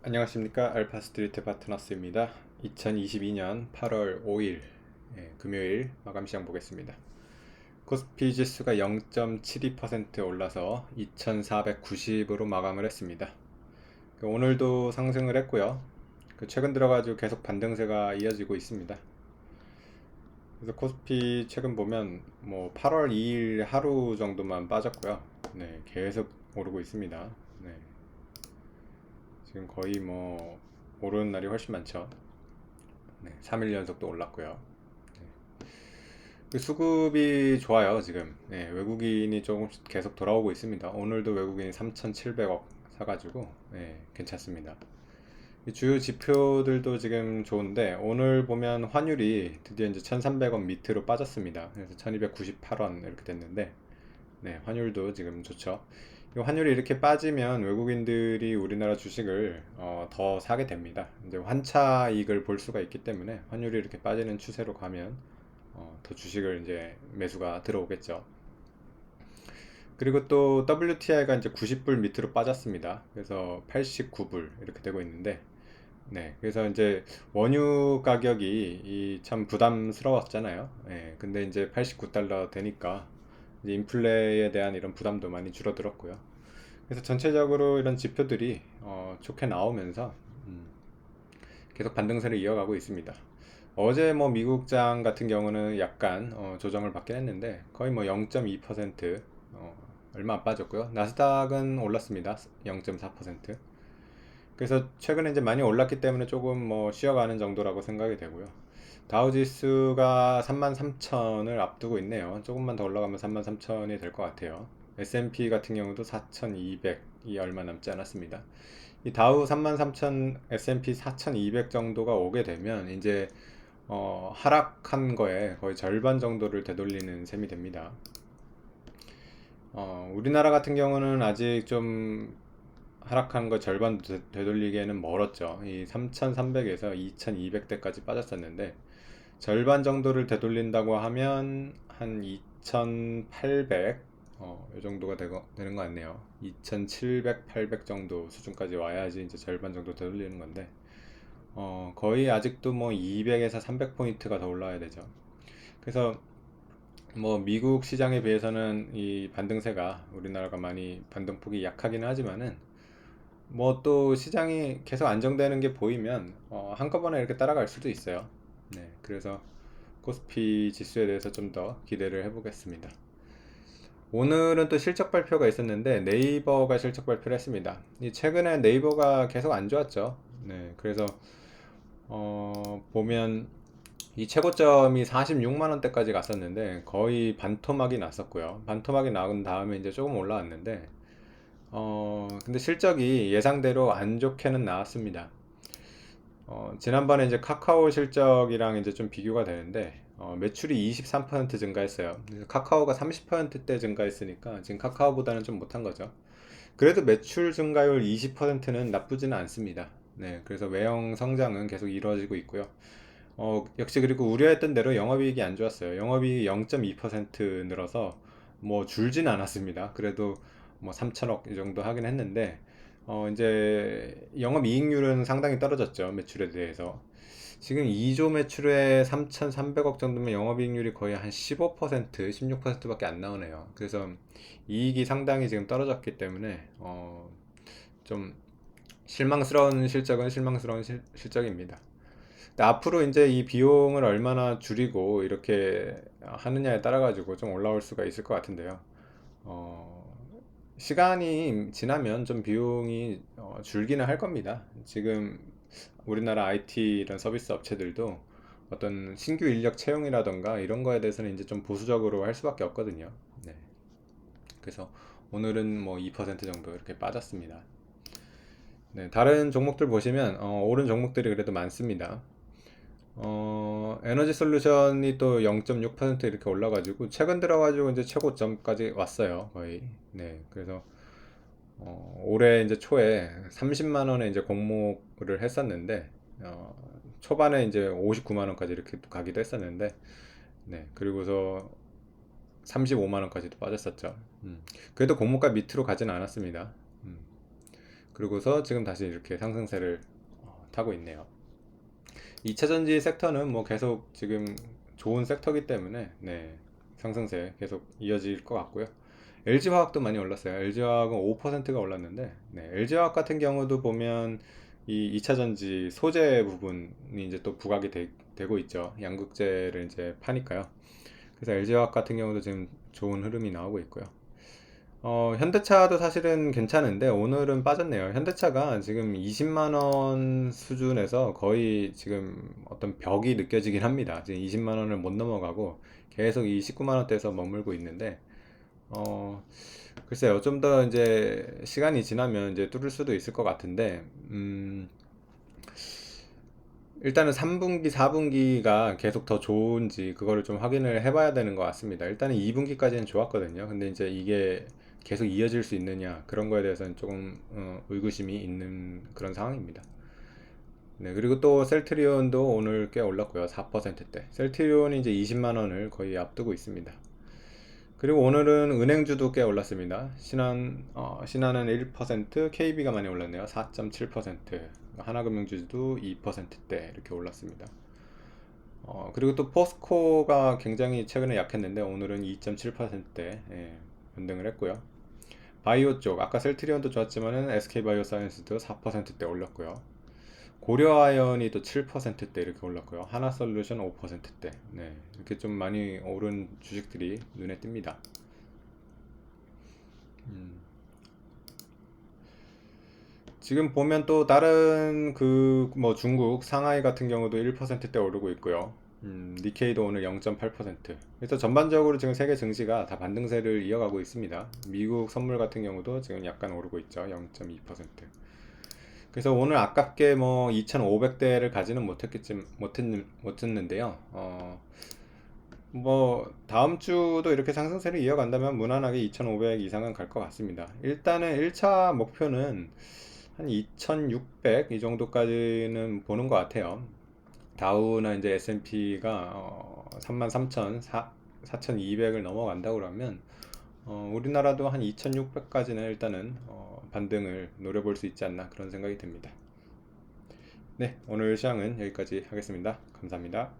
안녕하십니까. 알파스트리트 파트너스입니다. 2022년 8월 5일 예, 금요일 마감 시장 보겠습니다. 코스피 지수가 0.72% 올라서 2490으로 마감을 했습니다. 그 오늘도 상승을 했고요. 그 최근 들어가지고 계속 반등세가 이어지고 있습니다. 그래서 코스피 최근 보면 뭐 8월 2일 하루 정도만 빠졌고요. 네 계속 오르고 있습니다. 네. 지금 거의 뭐 오르는 날이 훨씬 많죠. 네, 3일 연속도 올랐고요. 네. 그 수급이 좋아요, 지금. 네, 외국인이 조금씩 계속 돌아오고 있습니다. 오늘도 외국인이 3,700억 사가지고, 네, 괜찮습니다. 이 주요 지표들도 지금 좋은데, 오늘 보면 환율이 드디어 이제 1,300원 밑으로 빠졌습니다. 그래서 1,298원 이렇게 됐는데, 네, 환율도 지금 좋죠. 이 환율이 이렇게 빠지면 외국인들이 우리나라 주식을 어, 더 사게 됩니다. 이제 환차 이익을 볼 수가 있기 때문에 환율이 이렇게 빠지는 추세로 가면 어, 더 주식을 이제 매수가 들어오겠죠. 그리고 또 WTI가 이제 90불 밑으로 빠졌습니다. 그래서 89불 이렇게 되고 있는데, 네, 그래서 이제 원유 가격이 이참 부담스러웠잖아요. 예, 근데 이제 89달러 되니까 인플레에 대한 이런 부담도 많이 줄어들었고요. 그래서 전체적으로 이런 지표들이 어, 좋게 나오면서 음, 계속 반등세를 이어가고 있습니다. 어제 뭐 미국장 같은 경우는 약간 어, 조정을 받긴 했는데 거의 뭐 0.2% 어, 얼마 안 빠졌고요. 나스닥은 올랐습니다. 0.4%. 그래서 최근에 이제 많이 올랐기 때문에 조금 뭐 쉬어가는 정도라고 생각이 되고요. 다우지수가 33,000을 앞두고 있네요. 조금만 더 올라가면 33,000이 될 것 같아요. S&P 같은 경우도 4,200이 얼마 남지 않았습니다. 이 다우 33,000, S&P 4,200 정도가 오게 되면 이제 어, 하락한 거에 거의 절반 정도를 되돌리는 셈이 됩니다. 어, 우리나라 같은 경우는 아직 좀 하락한 거 절반 되- 되돌리기에는 멀었죠. 이 3,300에서 2,200대까지 빠졌었는데 절반 정도를 되돌린다고 하면 한 2,800, 어, 이 정도가 되고, 되는 것 같네요. 2,700, 800 정도 수준까지 와야지 이제 절반 정도 되돌리는 건데, 어, 거의 아직도 뭐 200에서 300포인트가 더 올라야 되죠. 그래서 뭐 미국 시장에 비해서는 이 반등세가 우리나라가 많이 반등폭이 약하긴 하지만은 뭐 또 시장이 계속 안정되는 게 보이면 어, 한꺼번에 이렇게 따라갈 수도 있어요. 네, 그래서 코스피 지수에 대해서 좀 더 기대를 해보겠습니다. 오늘은 또 실적 발표가 있었는데 네이버가 실적 발표를 했습니다. 이 최근에 네이버가 계속 안 좋았죠. 네, 그래서 어, 보면 이 최고점이 46만 원대까지 갔었는데 거의 반토막이 났었고요. 반토막이 나온 다음에 이제 조금 올라왔는데 어, 근데 실적이 예상대로 안 좋게는 나왔습니다. 어, 지난번에 이제 카카오 실적이랑 이제 좀 비교가 되는데, 어, 매출이 23% 증가했어요. 카카오가 30%대 증가했으니까 지금 카카오보다는 좀 못한 거죠. 그래도 매출 증가율 20%는 나쁘지는 않습니다. 네, 그래서 외형 성장은 계속 이루어지고 있고요. 어, 역시 그리고 우려했던 대로 영업이익이 안 좋았어요. 영업이익이 0.2% 늘어서 뭐 줄진 않았습니다. 그래도 뭐 3천억 이 정도 하긴 했는데 어, 이제 영업 이익률은 상당히 떨어졌죠. 매출에 대해서. 지금 2조 매출에 3,300억 정도면 영업이익률이 거의 한 15%, 16%밖에 안 나오네요. 그래서 이익이 상당히 지금 떨어졌기 때문에 어, 좀 실망스러운 실적은 실망스러운 실, 실적입니다. 앞으로 이제 이 비용을 얼마나 줄이고 이렇게 하느냐에 따라 가지고 좀 올라올 수가 있을 것 같은데요. 어, 시간이 지나면 좀 비용이 어, 줄기는 할 겁니다. 지금 우리나라 IT 이런 서비스 업체들도 어떤 신규 인력 채용이라던가 이런 거에 대해서는 이제 좀 보수적으로 할 수밖에 없거든요. 네. 그래서 오늘은 뭐 2% 정도 이렇게 빠졌습니다. 네, 다른 종목들 보시면 어, 오른 종목들이 그래도 많습니다. 어, 에너지 솔루션이 또 0.6% 이렇게 올라가지고 최근 들어가지고 이제 최고점까지 왔어요, 거의. 네, 그래서 어, 올해 이제 초에 30만 원에 이제 공모를 했었는데 어, 초반에 이제 59만 원까지 이렇게 또 가기도 했었는데 네, 그리고서 35만 원까지도 빠졌었죠. 음, 그래도 공모가 밑으로 가진 않았습니다. 음, 그리고서 지금 다시 이렇게 상승세를 어, 타고 있네요. 2차 전지 섹터는 뭐 계속 지금 좋은 섹터이기 때문에 네, 상승세 계속 이어질 것 같고요. LG화학도 많이 올랐어요. LG화학은 5%가 올랐는데 네, LG화학 같은 경우도 보면 이 2차 전지 소재 부분이 이제 또 부각이 되, 고 있죠. 양극재를 이제 파니까요. 그래서 LG화학 같은 경우도 지금 좋은 흐름이 나오고 있고요. 어, 현대차도 사실은 괜찮은데 오늘은 빠졌네요. 현대차가 지금 20만 원 수준에서 거의 지금 어떤 벽이 느껴지긴 합니다. 지금 20만 원을 못 넘어가고 계속 이 19만 원대에서 머물고 있는데 어, 글쎄요. 좀 더 이제 시간이 지나면 이제 뚫을 수도 있을 것 같은데 음, 일단은 3분기, 4분기가 계속 더 좋은지 그거를 좀 확인을 해봐야 되는 것 같습니다. 일단은 2분기까지는 좋았거든요. 근데 이제 이게 계속 이어질 수 있느냐 그런 거에 대해서는 조금 어, 의구심이 있는 그런 상황입니다. 네, 그리고 또 셀트리온도 오늘 꽤 올랐고요. 4%대. 셀트리온이 이제 20만 원을 거의 앞두고 있습니다. 그리고 오늘은 은행주도 꽤 올랐습니다. 신한, 어, 신한은 1%, KB가 많이 올랐네요. 4.7%. 하나금융주도 2%대 이렇게 올랐습니다. 어, 그리고 또 포스코가 굉장히 최근에 약했는데 오늘은 2.7%대 예, 변동을 했고요. 바이오 쪽 아까 셀트리온도 좋았지만은 SK바이오사이언스도 4%대 올렸고요. 고려아연이 또 7%대 이렇게 올랐고요. 하나솔루션 5%대. 네, 이렇게 좀 많이 오른 주식들이 눈에 띕니다. 음. 지금 보면 또 다른 그 뭐 중국 상하이 같은 경우도 1%대 오르고 있고요. 음, 니케이도 오늘 0.8%. 그래서 전반적으로 지금 세계 증시가 다 반등세를 이어가고 있습니다. 미국 선물 같은 경우도 지금 약간 오르고 있죠. 0.2%. 그래서 오늘 아깝게 뭐 2,500대를 가지는 못했겠지 못했, 못했는데요. 어, 뭐 다음 주도 이렇게 상승세를 이어간다면 무난하게 2,500 이상은 갈 것 같습니다. 일단은 1차 목표는 한 2,600 이 정도까지는 보는 것 같아요. 다우나 이제 S&P가 어, 33,000, 4,200을 넘어간다 그러면 어, 우리나라도 한 2,600까지는 일단은 어, 반등을 노려볼 수 있지 않나 그런 생각이 듭니다. 네, 오늘 시황은 여기까지 하겠습니다. 감사합니다.